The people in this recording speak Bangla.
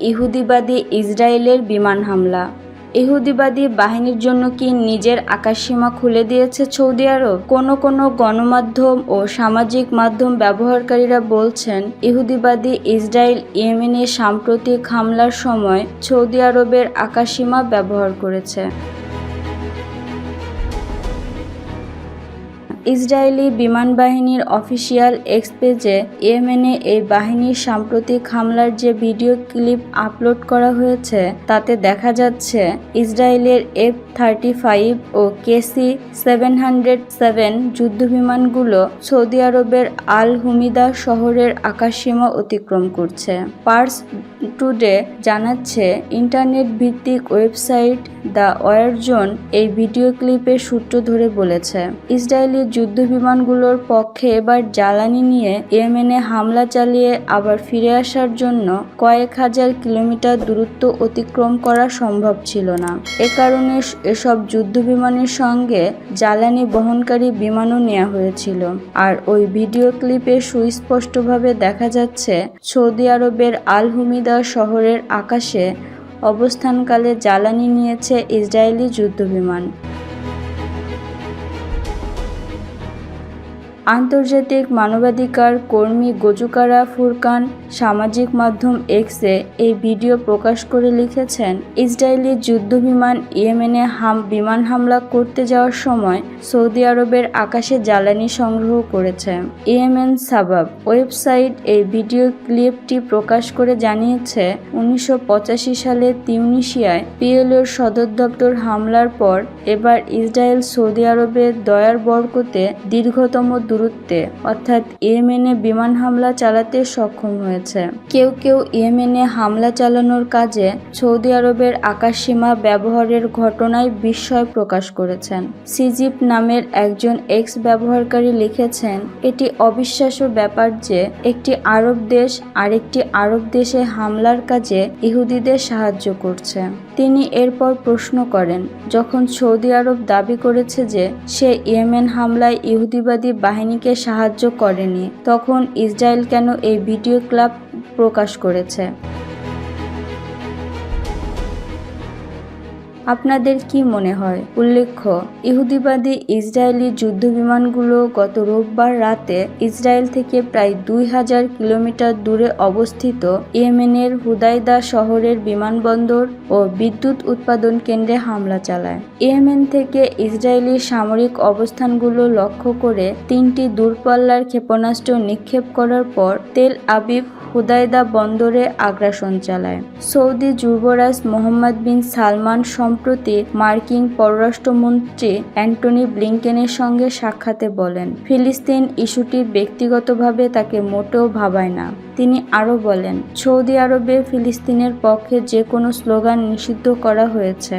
ইহুদিবাদী ইসরায়েলের বিমান হামলা। ইহুদিবাদী বাহিনীর জন্য কি নিজের আকাশসীমা খুলে দিয়েছে সৌদি আরব? কোনো কোনো গণমাধ্যম ও সামাজিক মাধ্যম ব্যবহারকারীরা বলছেন, ইহুদিবাদী ইসরায়েল ইয়েমেনে সাম্প্রতিক হামলার সময় সৌদি আরবের আকাশসীমা ব্যবহার করেছে। ইসরায়েলি বিমান বাহিনীর অফিসিয়াল এক্স পেজে ইয়েমেনে এই বাহিনীর সাম্প্রতিক হামলার যে ভিডিও ক্লিপ আপলোড করা হয়েছে, তাতে দেখা যাচ্ছে ইসরায়েলের এফ থার্টি ফাইভ ও কেসি সেভেন হান্ড্রেড সেভেন যুদ্ধবিমানগুলো সৌদি আরবের আল হুমিদা শহরের আকাশসীমা অতিক্রম করছে। পার্স টুডে জানাচ্ছে, ইন্টারনেট ভিত্তিক ওয়েবসাইট দ্য ওয়ারজোন এই ভিডিও ক্লিপের সূত্র ধরে বলেছে, ইসরায়েলি যুদ্ধ বিমানগুলোর পক্ষে এবার জ্বালানি নিয়ে ইয়েমেনে হামলা চালিয়ে আবার ফিরে আসার জন্য কয়েক হাজার কিলোমিটার দূরত্ব অতিক্রম করা সম্ভব ছিল না। এ কারণে এসব যুদ্ধ বিমানের সঙ্গে জ্বালানি বহনকারী বিমানও নেওয়া হয়েছিল। আর ওই ভিডিও ক্লিপে সুস্পষ্টভাবে দেখা যাচ্ছে, সৌদি আরবের আল হুমিদা শহরের আকাশে অবস্থানকালে জ্বালানি নিয়েছে ইসরায়েলি যুদ্ধবিমান। আন্তর্জাতিক মানবাধিকার কর্মী গজুকারা ফুরকান সামাজিক মাধ্যম এক্সে এই ভিডিও প্রকাশ করে লিখেছেন, ইসরায়েলি যুদ্ধবিমান ইয়েমেনে হাম, বিমান হামলা করতে যাওয়ার সময় সৌদি আরবের আকাশে জ্বালানি সংগ্রহ করেছে। ইয়েমেন সাবাব ওয়েবসাইট এই ভিডিও ক্লিপটি প্রকাশ করে জানিয়েছে, উনিশশো পঁচাশি সালে তিউনিশিয়ায় পিএলওর সদর দপ্তর হামলার পর এবার ইসরায়েল সৌদি আরবের দয়ার বরকতে দীর্ঘতম দূরত্বে, অর্থাৎ ইয়েমেনে বিমান হামলা চালাতে সক্ষম হয়েছে। কেউ কেউ ইয়েমেনে হামলা চালানোর কাজে সৌদি আরবের আকাশসীমা ব্যবহারের ঘটনায় বিস্ময় প্রকাশ করেছেন। সিজিপ নামের একজন এক্স ব্যবহারকারী লিখেছেন, এটি অবিশ্বাস্য ব্যাপার যে একটি আরব দেশ আরেকটি আরব দেশে হামলার কাজে ইহুদিদের সাহায্য করছে। তিনি এরপর প্রশ্ন করেন, যখন সৌদি আরব দাবি করেছে যে সে ইয়েমেন হামলায় ইহুদিবাদী বাহিনীকে সাহায্য করেনি তখন ইসরায়েল কেন এই ভিডিও ক্লাব প্রকাশ করেছে? আপনাদের কি মনে হয়? উল্লেখ্য, ইহুদিবাদী ইসরায়েলি যুদ্ধ বিমানগুলো গত রোববার রাতে ইসরায়েল থেকে প্রায় দুই হাজার কিলোমিটার দূরে অবস্থিত ইয়েমেনের হুদাইদা শহরের বিমানবন্দর ও বিদ্যুৎ উৎপাদন কেন্দ্রে হামলা চালায়। ইয়েমেন থেকে ইসরায়েলি সামরিক অবস্থানগুলো লক্ষ্য করে তিনটি দূরপাল্লার ক্ষেপণাস্ত্র নিক্ষেপ করার পর তেল আবিব হুদাইদা বন্দরে আগ্রাসন চালায়। সৌদি যুবরাজ মোহাম্মদ বিন সালমান সম্প্রতি মার্কিন পররাষ্ট্রমন্ত্রী অ্যান্টনি ব্লিংকেনের সঙ্গে সাক্ষাতে বলেন, ফিলিস্তিন ইস্যুটি ব্যক্তিগতভাবে তাকে মোটেও ভাবায় না। তিনি আরও বলেন, সৌদি আরবে ফিলিস্তিনের পক্ষে যে কোনো স্লোগান নিষিদ্ধ করা হয়েছে।